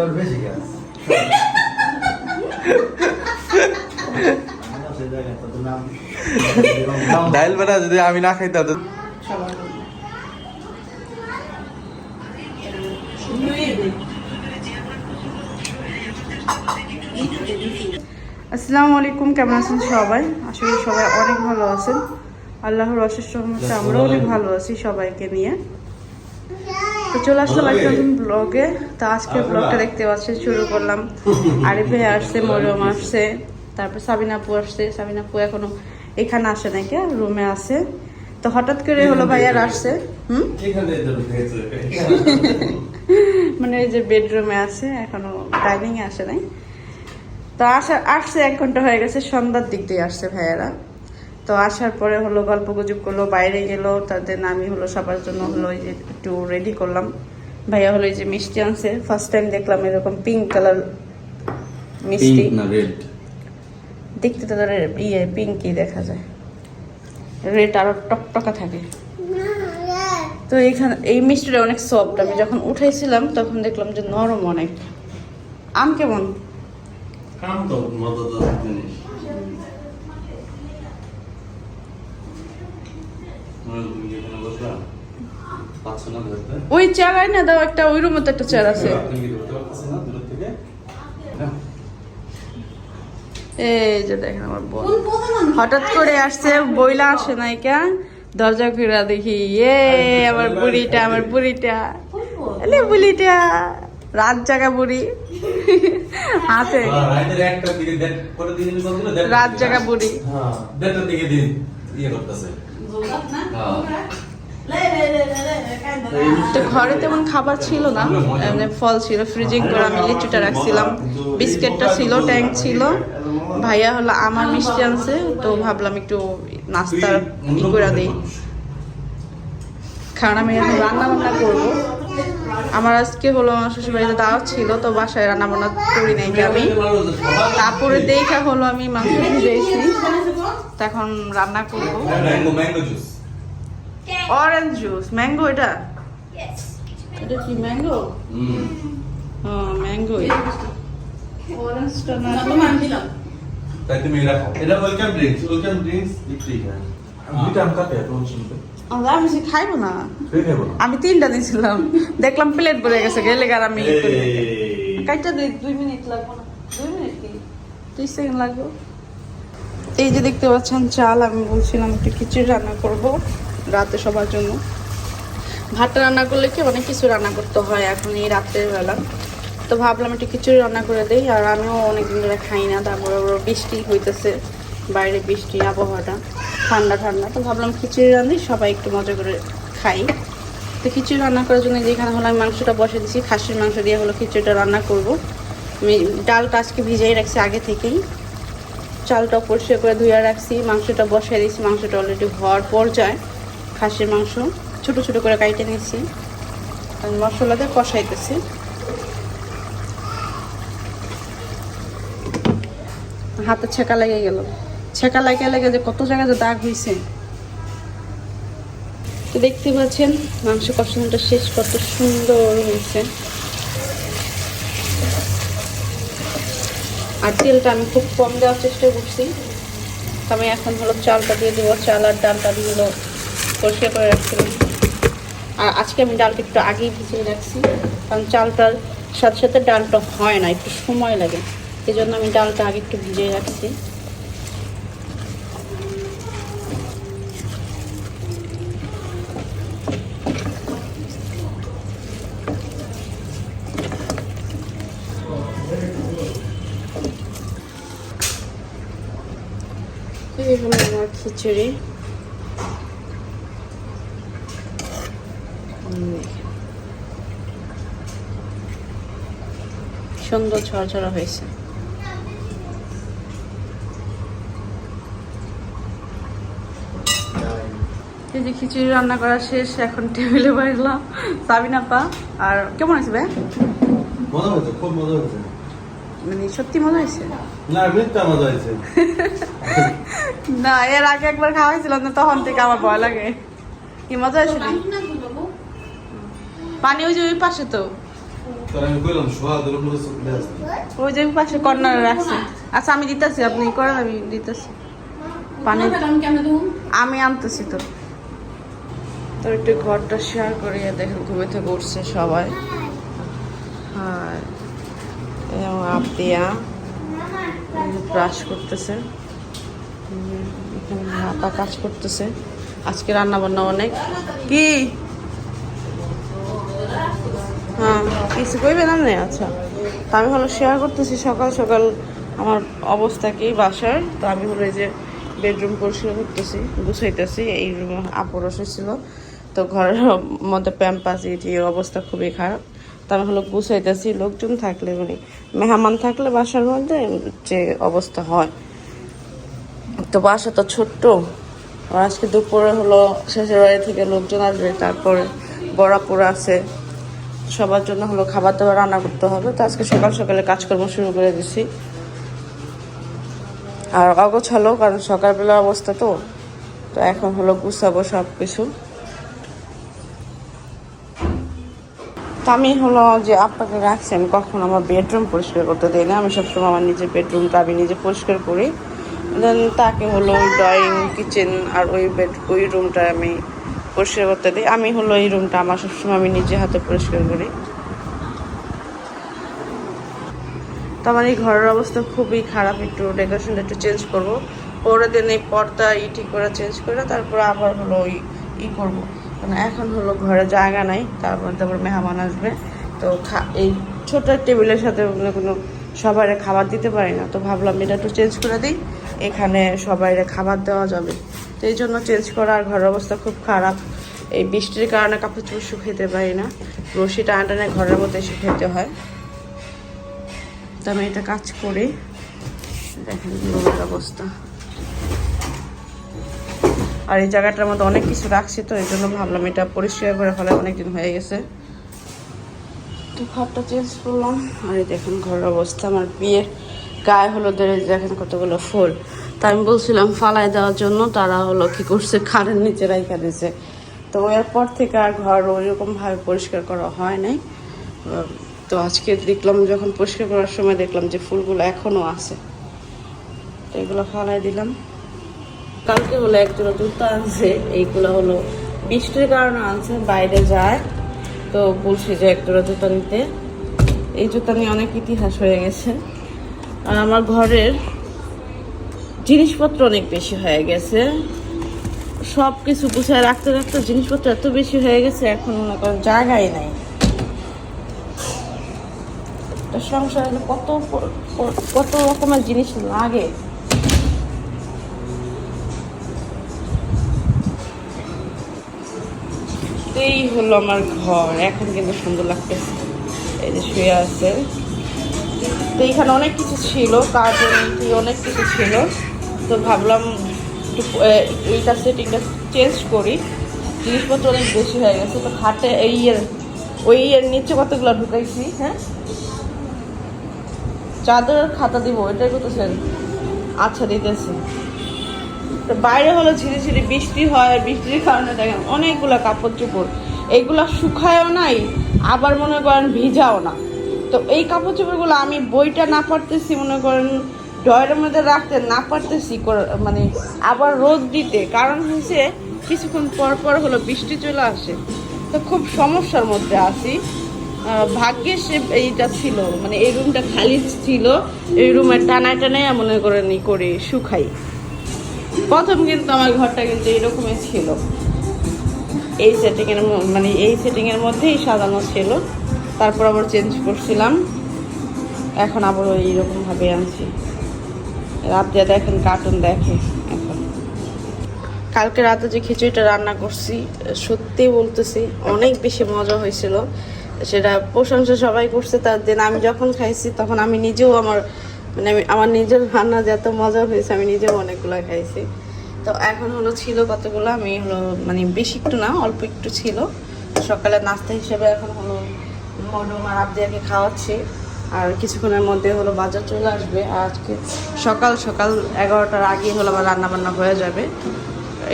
ওর বেশি গাছ ডাইল বাটা যদি আমি না খাইতাম তো আসসালামু আলাইকুম কেমন আছেন সবাই? আসলে সবাই অনেক ভালো আছেন। আল্লাহর অশেষ রহমতে আমরাও অনেক ভালো আছি সবাইকে নিয়ে। তো চলে আসলাম একটা ব্লগে তো আজকের ব্লগটা দেখতে পাচ্ছেন শুরু করলাম। আরিফ ভাই আসছে মরিয়ম আসছে তারপর সাবিনা আপু আসছে। সাবিনা আপু এখনও এখানে আসে নাকি রুমে আছে। তো হঠাৎ করে হলো ভাইয়ার আসছে। হুম? মানে এই যে বেডরুমে আছে এখনও ডাইনিং এ আসে নাই। তো আসা আসছে এক ঘণ্টা হয়ে গেছে সন্ধ্যার দিক দিয়ে আসছে ভাইয়ারা। তো আসার পরে হলো গল্প গুজব করল বাইরে গেলো তাদের আমি হলো সবার জন্য হলো এই যে একটু রেডি করলাম। ভাইয়া হলো এই যে মিষ্টি আনছে ফার্স্ট টাইম দেখলাম এরকম পিঙ্ক কালার মিষ্টি। দেখতে তো তাদের ইয়ে পিঙ্কই দেখা যায়। রেড আরও টকটকা থাকে। তো এইখানে এই মিষ্টিটা অনেক সফট আমি যখন উঠাইছিলাম তখন দেখলাম যে নরম অনেক। আম কেমন? কাম তো জিনিস। ওই চেয়ার না দাও একটা ওই রুমে তো একটা চেয়ার আছে। থেকে? এই যে দেখেন আমার বোন। হঠাৎ করে আসছে বইলা আসে নাই কে দরজা দেখি এ আমার বুড়িটা আমার বুড়িটা। রাত জাগা বুড়ি। হাতে। বলছিল? রাত জাগা বুড়ি। হ্যাঁ দিকে দিন ইয়ে করতেছে। তো ঘরে তেমন খাবার ছিল না, এমনি ফল ছিল ফ্রিজিং করে আমি লিচুটা রাখছিলাম। বিস্কিটটা ছিল ট্যাঙ্ক ছিল। ভাইয়া হলো আমার মিষ্টি আনছে, তো ভাবলাম একটু নাস্তা ই করে দিই। কারণ মেয়ে রান্না বান্না করব। আমার আজকে হলো আমার শ্বশুরবাড়িতে দাওয়াত ছিল তো বাসায় রান্না বান্না করি নাই আমি। তারপরে দেখা হলো আমি মাংস ভিজেছি তো এখন রান্না করব। Mango mango juice orange juice mango এটা? এটা কি ম্যাঙ্গো হুম হ্যাঁ ম্যাঙ্গো অরেঞ্জটা না তাই তুমি খাও এটা ওয়েলকাম ড্রিঙ্কস ওয়েলকাম ড্রিঙ্কস বিক্রি হয়। দুইটা আম কাটে তোমার শুনতে আমরা আমি সে খাইবো না। আমি তিনটা দিয়েছিলাম দেখলাম প্লেট ভরে গেছে গেলে আর আমি কাইটা দুই দুই মিনিট লাগবে না। দুই মিনিট কি? দুই সেকেন্ড লাগবে। এই যে দেখতে পাচ্ছেন চাল আমি বলছিলাম একটু খিচুড়ি রান্না করব রাতে সবার জন্য। ভাতটা রান্না করলে কি অনেক কিছু রান্না করতে হয় এখন এই রাত্রের বেলা। তো ভাবলাম একটু খিচুড়ি রান্না করে দিই আর আমিও অনেকদিন ধরে খাই না। তারপরে বৃষ্টি হইতেছে বাইরে বৃষ্টি আবহাওয়াটা। ঠান্ডা ঠান্ডা। তো ভাবলাম খিচুড়ি রান্নি সবাই একটু মজা করে খাই। তো খিচুড়ি রান্না করার জন্য যেখানে হলো আমি মাংসটা বসে দিছি খাসির মাংস দিয়ে হলো খিচুড়িটা রান্না করব। আমি ডালটা আজকে ভিজাই রাখছি আগে থেকেই। চালটা পরিষ্কার করে ধুয়ে রাখছি, মাংসটা বসাই দিয়েছি। মাংসটা অলরেডি হওয়ার পর্যায়ে খাসির মাংস ছোট ছোট করে কাইটে নিয়েছি। মশলা দিয়ে কষাইতেছি। হাতে ছেঁকা লেগে গেল। ছেঁকা লেগে লেগে যে কত জায়গায় যে দাগ হয়েছে তো দেখতে পাচ্ছেন, মাংস কষানোটা শেষ কত সুন্দর হয়েছে। আর তেলটা আমি খুব কম দেওয়ার চেষ্টা করছি। তবে এখন হলো চালটা দিয়ে দেবো, চাল আর ডালটা দিয়ে হলো পরিষ্কার করে রাখছিলাম আর আজকে আমি ডালটা একটু আগেই ভিজিয়ে রাখছি, কারণ চালটার সাথে সাথে ডালটা হয় না, একটু সময় লাগে। এই জন্য আমি ডালটা আগে একটু ভিজিয়ে রাখছি। খিচুড়ি। সুন্দর ঝরঝরা হয়েছে। এই যে খিচুড়ি রান্না করা শেষ এখন টেবিলে বাড়লাম সাবিনা পা আর কেমন আছে ভাই? মজা হয়েছে খুব মজা হয়েছে। মানে সত্যি মজা হয়েছে? না মিথ্যা মজা হয়েছে। না এর আগে একবার খাওয়াইছিলাম না তখন থেকে আমার ভয় লাগে। কি মজা নি? পানি ওই যে ওই পাশে তো। ওই যে পাশে কর্নারে রাখছি। আচ্ছা আমি দিতেছি আপনি করেন আমি দিতেছি। পানি। আমি আনতেছি তো। তোর একটু ঘরটা শেয়ার করি দেখেন ঘুমে থেকে উঠছে সবাই। হ্যাঁ এবং আপিয়া ব্রাশ করতেছে। এখানে কাজ করতেছে। আজকে রান্না বান্না অনেক। কি? হ্যাঁ কিছু কইবেন আপনি আচ্ছা তো আমি হলো শেয়ার করতেছি। সকাল সকাল আমার অবস্থা কি বাসার? তো আমি হলো এই যে বেডরুম পরিষ্কার করতেছি, গুছাইতেছি। এই রুমে আপর ছিল। তো ঘরের মধ্যে প্যাম্পাস এটির অবস্থা খুবই খারাপ। তো আমি হলো গুছাইতেছি। লোকজন থাকলে মানে মেহমান থাকলে বাসার মধ্যে যে অবস্থা হয়। তো বাসা তো ছোট্ট। আজকে দুপুরে হলো, শেষের বাড়ি থেকে লোকজন আসবে, তারপরে বড়াপুর আছে। সবার জন্য হলো খাবার দাবার রান্না করতে হবে। তো আজকে সকাল সকালে কাজকর্ম শুরু করে দিছি। আর অগোছালো কারণ সকালবেলা অবস্থা তো। তো এখন হলো গুছাবো সব কিছু তো আমি হলো যে আপনাকে রাখছি, আমি কখন আমার বেডরুম পরিষ্কার করতে দিই না। আমি সবসময় আমার নিজের বেডরুমটা আমি নিজে পরিষ্কার করি। দেন তাকে হলো ড্রয়িং কিচেন আর ওই বেড ওই রুমটা আমি পরিষ্কার করতে দিই। আমি হলো এই রুমটা আমার সবসময় আমি নিজে হাতে পরিষ্কার করি। তো আমার এই ঘরের অবস্থা খুবই খারাপ, একটু ডেকোরেশনটা একটু চেঞ্জ করব। পরে দিন এই পর্দা ই ঠিক করে চেঞ্জ করে তারপর আবার হলো ওই ই করব। কারণ এখন হলো ঘরে জায়গা নাই তারপর তারপর মেহমান আসবে। তো এই ছোট টেবিলের সাথে কোনো সবাইরে খাবার দিতে পারি না। তো ভাবলাম এটা একটু চেঞ্জ করে দিই। এখানে সবাইরে খাবার দেওয়া যাবে। তো এই জন্য চেঞ্জ করা আর অবস্থা খুব খারাপ। এই বৃষ্টির কারণে কাপড় চোপড় শুকাইতে পারি না। রশি টানা টানে ঘরের মধ্যে শুকাইতে হয়। তো আমি এটা কাজ করি। দেখেন রুমের অবস্থা। আর এই জায়গাটার মধ্যে অনেক কিছু রাখছি তো, এই জন্য ভাবলাম এটা পরিষ্কার করে ফেলে অনেকদিন হয়ে গেছে। তো ঘরটা চেঞ্জ করলাম। আর দেখেন ঘরের অবস্থা। আমার বিয়ের গায়ে হলো দেখেন কতগুলো ফুল। তা আমি বলছিলাম ফালাই দেওয়ার জন্য, তারা হলো কি করছে খাড়ের নিচে রাইখা দিয়েছে। তো এরপর থেকে আর ঘর ওইরকম ভাবে পরিষ্কার করা হয় নাই। তো আজকে দেখলাম, যখন পরিষ্কার করার সময় দেখলাম যে ফুলগুলো এখনও আছে। তো এগুলো ফালাই দিলাম। কালকে হলো এক জোড়া জুতো আনছে, এইগুলো হলো বৃষ্টির কারণে আনছে, বাইরে যায়। তো বলছি যে এক জোড়া জুতো নিতে। এই জুতো নিয়ে অনেক ইতিহাস হয়ে গেছে। আর আমার ঘরের জিনিসপত্র অনেক বেশি হয়ে গেছে। সব কিছু গুছায় রাখতে রাখতে জিনিসপত্র এত বেশি হয়ে গেছে, এখন মনে করেন জায়গাই নাই। সংসারে কত কত রকমের জিনিস লাগে। এই হলো আমার ঘর, এখন কিন্তু সুন্দর লাগতেছে। এই যে শুয়ে আছে। তো এখানে অনেক কিছু ছিল, কার্টুন অনেক কিছু ছিল। তো ভাবলাম একটু এইটা সেটিংটা চেঞ্জ করি। জিনিসপত্র অনেক বেশি হয়ে গেছে, তো খাটে এই এর ওই ইয়ের নিচে কতগুলো ঢুকাইছি হ্যাঁ? চাদর খাতা দিব, এটাই করতেছেন? আচ্ছা দিতেছি। তো বাইরে হলো ঝিরি ঝিরি বৃষ্টি হয়, আর বৃষ্টির কারণে দেখেন অনেকগুলো কাপড় চোপড়। এইগুলো শুকায়ও নাই, আবার মনে করেন ভিজাও না। তো এই কাপড় চোপড়গুলো আমি বইটা না পারতেছি মনে করেন ডয়ের মধ্যে রাখতে না পারতেছি মানে আবার রোদ দিতে। কারণ হচ্ছে, কিছুক্ষণ পর পর হলো বৃষ্টি চলে আসে। তো খুব সমস্যার মধ্যে আছি। ভাগ্যে সে এইটা ছিল মানে এই রুমটা খালি ছিল, এই রুমের টানায় টানায় মনে করেন ই করে শুকাই। প্রথম কিন্তু আমার ঘরটা কিন্তু এরকমই ছিল। এই সেটিংয়ের মানে এই সেটিংয়ের মধ্যেই সাজানো ছিল। তারপর আবার চেঞ্জ করছিলাম। এখন আবার ওই এইরকম ভাবে আনছি। রাতে দেখেন কার্টুন দেখে এখন। কালকে রাতে যে খিচুড়িটা রান্না করছি, সত্যি বলতেছি, অনেক বেশি মজা হয়েছিল। সেটা প্রশংসা সবাই করছে, তার দিন আমি যখন খাইছি, তখন আমি নিজেও আমার মানে আমি, আমার নিজের রান্না যে এত মজা হয়েছে, আমি নিজেও অনেকগুলো খাইছি। তো এখন হলো ছিল কতগুলো, আমি হলো মানে বেশি একটু না, অল্প একটু ছিল। সকালে নাস্তা হিসেবে এখন হলো মডম আর আবদিয়াকে খাওয়াচ্ছি। আর কিছুক্ষণের মধ্যে হলো বাজার চলে আসবে। আজকে সকাল সকাল এগারোটার আগে হলো আমার রান্না বান্না হয়ে যাবে।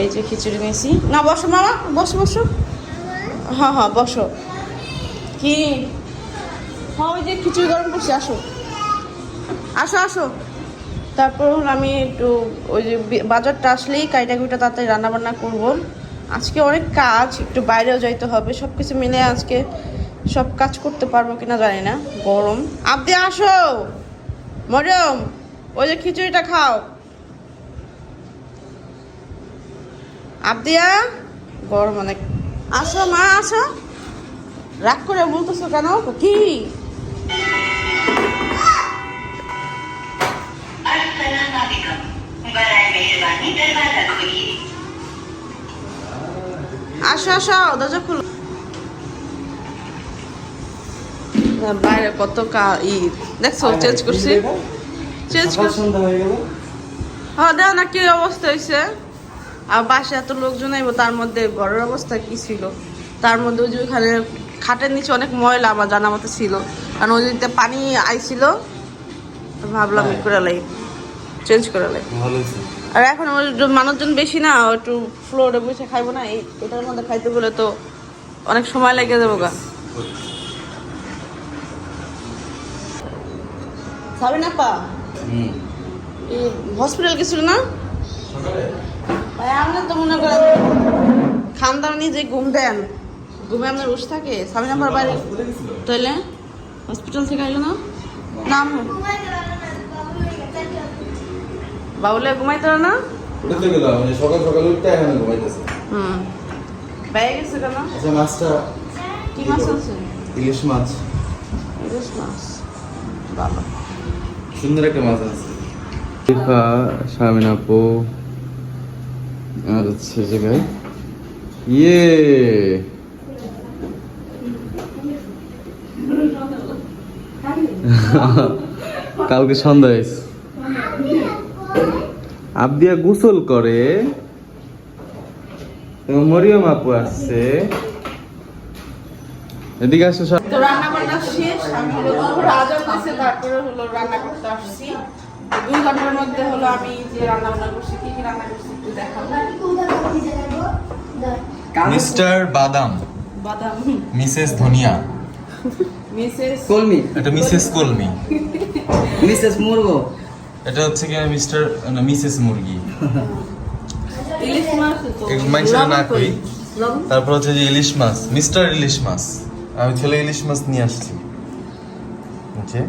এই যে খিচুড়ি নিয়েছি। না, বসো মামা, বসো বসো। হ্যাঁ হ্যাঁ বসো। কি? হ্যাঁ ওই যে খিচুড়ি গরম করছি, আসো। আসো আসো। তারপর হলো আমি একটু ওই যে বাজারটা আসলেই কাইটা কুইটা তাড়াতাড়ি রান্নাবান্না করব। আজকে অনেক কাজ, একটু বাইরেও যাইতে হবে। সব কিছু মিলে আজকে সব কাজ করতে পারব কিনা জানি না। গরম। আপনি আসো। মরিয়ম, ওই যে খিচুড়িটা খাও। আপদিয়া গরম অনেক। আসো মা, আসো। রাগ করে বলতেছো কেন? কি? আসো আসো, দরজা খুলো। বাইরে কত কা ই। দেখছ চেঞ্জ করছি? চেঞ্জ করছি? হয়ে হ্যাঁ দেখ না কি অবস্থা হয়েছে আর বাসে এত লোকজন আইব তার মধ্যে ঘরের অবস্থা কি ছিল? তার মধ্যে ওই যে ওখানে খাটের নিচে অনেক ময়লা আমার জানা মতো ছিল। কারণ ওই দিনতে পানি আইছিল। ভাবলাম ই করে লাই চেঞ্জ করে লাই। আর এখন যে মানুষজন বেশি না একটু ফ্লোরে বসে খাইবো না এই এটার মধ্যে খাইতে বলে তো অনেক সময় লেগে যাব গা খাবে না পা? হসপিটাল গেছিল না? ভাই আপনার তো মনে করেন খান দাও নিয়ে যে ঘুম দেন ঘুমে আপনার উস থাকে স্বামী নাম্বার বাড়ি তাইলে হসপিটাল থেকে আইলো না? নাম বাবুলে ঘুমাইতে না? মানে সকাল সকাল উঠতে এখানে ঘুমাইতেছে। হুম। বাইরে গেছে কেন? আচ্ছা মাছটা কি মাছ আছে? ইলিশ মাছ। ইলিশ মাছ। বাবা। সুন্দর একটা মাছ আছে। ইয়ে! কালকে সন্ধ্যায় আবদিয়া গোসল করে। মরিয়ম আপু আসছে। এদিকে আসো সব তো রান্না বান্না শেষ আমি হলো দুপুরে আজান দিয়েছে তারপরে হলো রান্না করতে আসছি। দুই ঘণ্টার মধ্যে হলো আমি যে রান্না বান্না করছি কি কি রান্না করছি একটু দেখাবো মিস্টার বাদাম। বাদাম। মিসেস ধনিয়া। মিসেস কলমি। এটা মিসেস কলমি। মিসেস মুরগো। এটা হচ্ছে কি মিস্টার না মিসেস মুরগি। ইলিশ মাছ তো। না কই তারপর হচ্ছে যে ইলিশ মাছ মিস্টার ইলিশ মাছ। আমি ছেলে ইলিশ মাছ নিয়ে আসছি। ওকে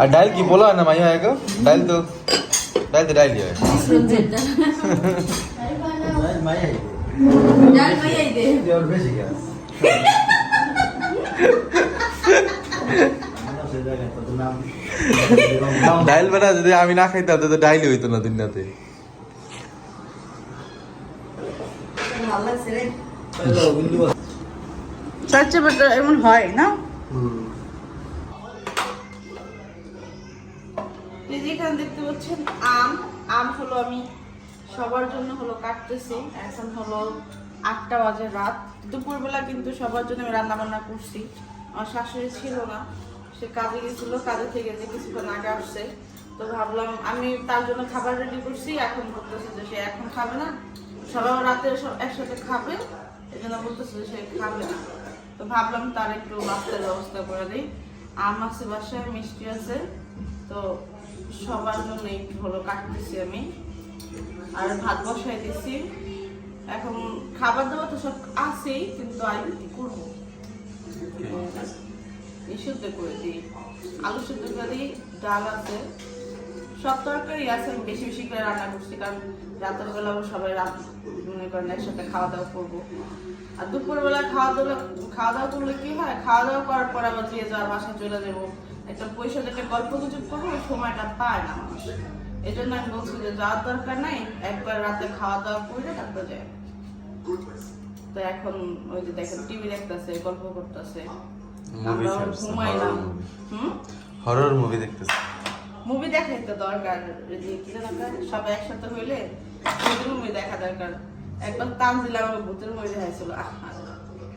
আর ডাল কি বলো না মাইয়া আগে ডাল তো ডাল তো ডাল হয়। ডাল মাইয়াই দে বেশি গ্যাস ডাইল বেটা যদি আমি না খাইতাম তো ডাইলই হইতো না দুনিয়াতে। বেটা এমন হয় না? এই যে এখানে দেখতে পাচ্ছেন আম। আম হলো আমি সবার জন্য হলো কাটতেছি। এখন হলো আটটা বাজে রাত। দুপুরবেলা কিন্তু সবার জন্য আমি রান্না বান্না করছি। আমার শাশুড়ি ছিল না সে কাজে গেছিল কাজে থেকে যে কিছুক্ষণ আগে আসছে। তো ভাবলাম আমি তার জন্য খাবার রেডি করছি এখন বলতেছে যে সে এখন খাবে না। সবাই রাতে সব একসাথে খাবে এই জন্য বলতেছে যে সে খাবে না। তো ভাবলাম তার একটু নাস্তার ব্যবস্থা করে দিই। আম আছে বাসায় মিষ্টি আছে, তো সবার জন্য একটু হলো কাটতেছি আমি। আর ভাত বসাই দিছি। এখন খাবার দাবার তো সব আছেই, কিন্তু আমি করব। শুদ্ধ করে দিই। আলু শুদ্ধ করে দিই, ডাল আছে। সব তরকারি আছে, আমি বেশি বেশি করে রান্না করছি, কারণ রাতের বেলা সবাই রাত মনে করেন একসাথে খাওয়া দাওয়া করব। আর দুপুরবেলা খাওয়া দাওয়া খাওয়া দাওয়া করলে কি হয়? খাওয়া দাওয়া করার পর আবার যে যার বাসায় চলে যাব। একটা পয়সা একটা গল্প গুজব করব ওই সময়টা পায় না মানুষ। এই জন্য আমি বলছি যে যাওয়ার দরকার নাই একবার রাতে খাওয়া দাওয়া করে তারপর যায় তো এখন ওই যে দেখেন টিভি দেখতেছে গল্প করতেছে। আমরা ঘুমাইলাম হুম? হরর মুভি দেখতেছি। মুভি দেখাই তো দরকার সবাই একসাথে হইলে ভূতের মুভি দেখা দরকার একবার তানজিলা আমাকে ভূতের মুভি দেখাইছিল আহা,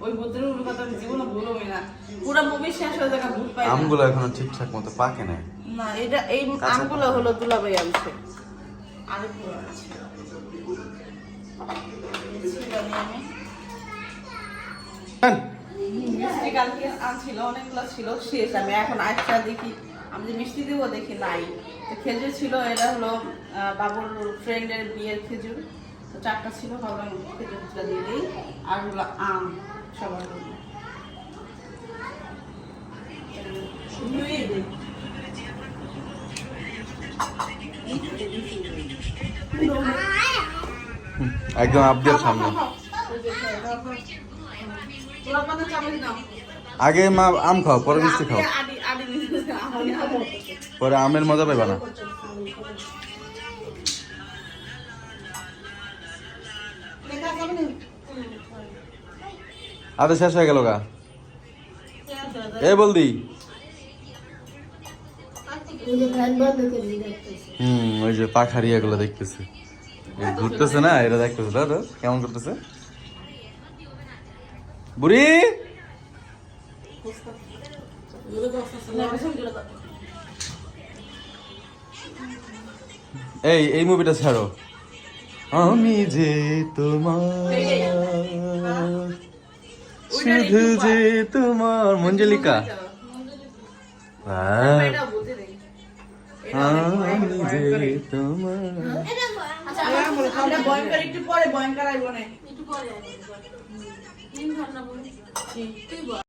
ওই ভূতের মুভির কথা আমি জীবনে ভুলবই না। পুরো মুভি শেষ হয়ে দেখা ভূত পাই আমগুলো এখনও ঠিকঠাক মতো পাকে নাই? না এটা এই আমগুলো হলো দুলাভাই আনছে। আরেকগুলো ছিল মিষ্টি কালকে আনছিল অনেকগুলো ছিল শেষ আমি এখন আজটা দেখি। আমি যে মিষ্টি দিব দেখি নাই। খেজুর ছিল এটা হলো বাবুর ফ্রেন্ডের বিয়ের খেজুর। তো চারটা ছিল ভাবলাম খেজুরটা দিয়ে দিই। আর হলো আম সবার জন্য। একদম আপদের সামনে। আগে মা আম খাও পরে মিষ্টি খাও। পরে আমের মজা পাইবা না? আদে শেষ হয়ে গেল গা। এ বলদি। হুম, ওই যে পাখারি এগুলো দেখতেছে। ঘুরতেছে না এটা দেখতেছে। দাদা, কেমন করতেছে? বুড়ি। এই এই মুভিটা ছাড়ো। আমি যে তোমার শুধু যে তোমার মঞ্জলিকা। হ্যাঁ, এটা বুঝে দেই। আমি যে তোমার। আচ্ছা, পরে